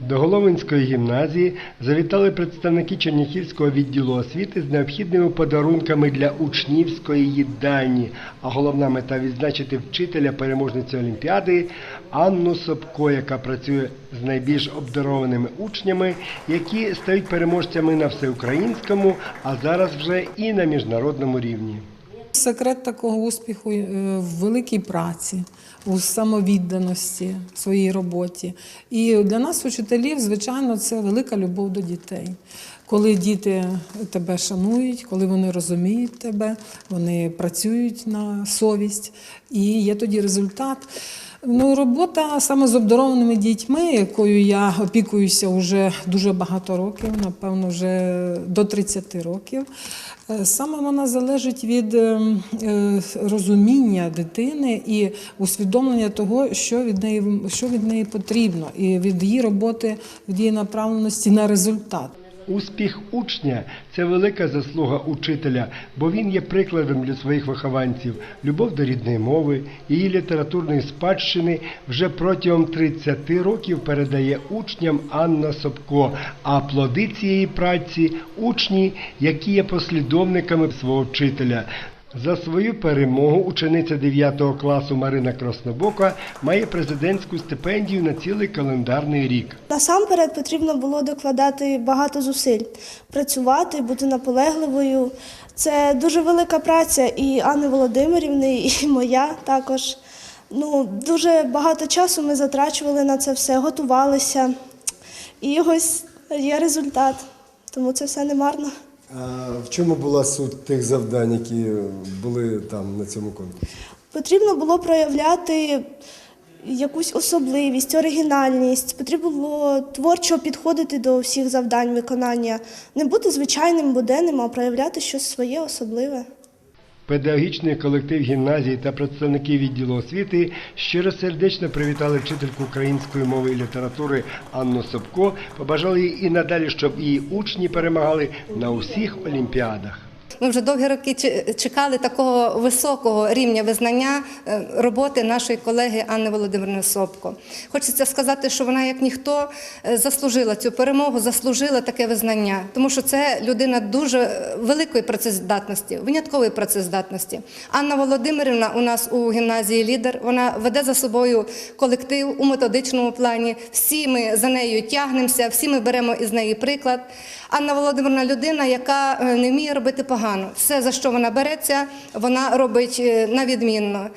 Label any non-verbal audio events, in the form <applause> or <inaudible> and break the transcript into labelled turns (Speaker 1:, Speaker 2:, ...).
Speaker 1: До Головинської гімназії завітали представники Черніхівського відділу освіти з необхідними подарунками для учнівської їдальні. А головна мета відзначити вчителя переможниці Олімпіади Анну Собко, яка працює з найбільш обдарованими учнями, які стають переможцями на всеукраїнському, а зараз вже і на міжнародному рівні.
Speaker 2: Секрет такого успіху е, в великій праці, у самовідданості в своїй роботі. І для нас, учителів, звичайно, це велика любов до дітей. Коли діти тебе шанують, коли вони розуміють тебе, вони працюють на совість, і є тоді результат. Ну, робота саме з обдарованими дітьми, якою я опікуюся вже дуже багато років, напевно, вже до 30 років. е, Саме вона залежить від е, розуміння дитини і усвідомлення того, що від неї що від неї потрібно, і від її роботи, від її направленості на результат.
Speaker 1: Успіх учня це велика заслуга учителя, бо він є прикладом для своїх вихованців. Любов до рідної мови, її літературної спадщини вже протягом 30 років передає учням Анна Собко. А плоди цієї праці учні, які є послідовниками свого вчителя. За свою перемогу учениця 9 класу Марина Краснобока має президентську стипендію на цілий календарний рік.
Speaker 3: Насамперед потрібно було докладати багато зусиль, працювати, бути наполегливою. Це дуже велика праця і Анни Володимирівни, і <laughs> моя також. Ну, дуже багато часу ми затрачували на це все, готувалися. І ось є результат. Тому це все не марно.
Speaker 4: А в чому була суть тих завдань, які були там на цьому конкурсі?
Speaker 3: Потрібно було проявляти якусь особливість, оригінальність. Потрібно було творчо підходити до всіх завдань виконання, не бути звичайним буденним, а проявляти щось своє особливе.
Speaker 1: Педагогічний колектив гімназії та представники відділу освіти щиросердечно привітали вчительку української мови і літератури Анну Собко, побажали їй і надалі, щоб її учні перемагали на усіх олімпіадах.
Speaker 5: Ми вже довгі роки чекали такого високого рівня визнання е, роботи нашої колеги Анни Володимирівни Собко. Хочеться сказати, що вона, як ніхто, е, заслужила цю перемогу, заслужила таке визнання, тому що це людина дуже великої працездатності, виняткової працездатності. Анна Володимирівна у нас у гімназії лідер. Вона веде за собою колектив у методичному плані. Всі ми за нею тягнемося, всі ми беремо із неї приклад. Анна Володимирівна людина, яка е, не вміє робити погано. Все, за що вона береться, вона робить навідмінно. на відмінно.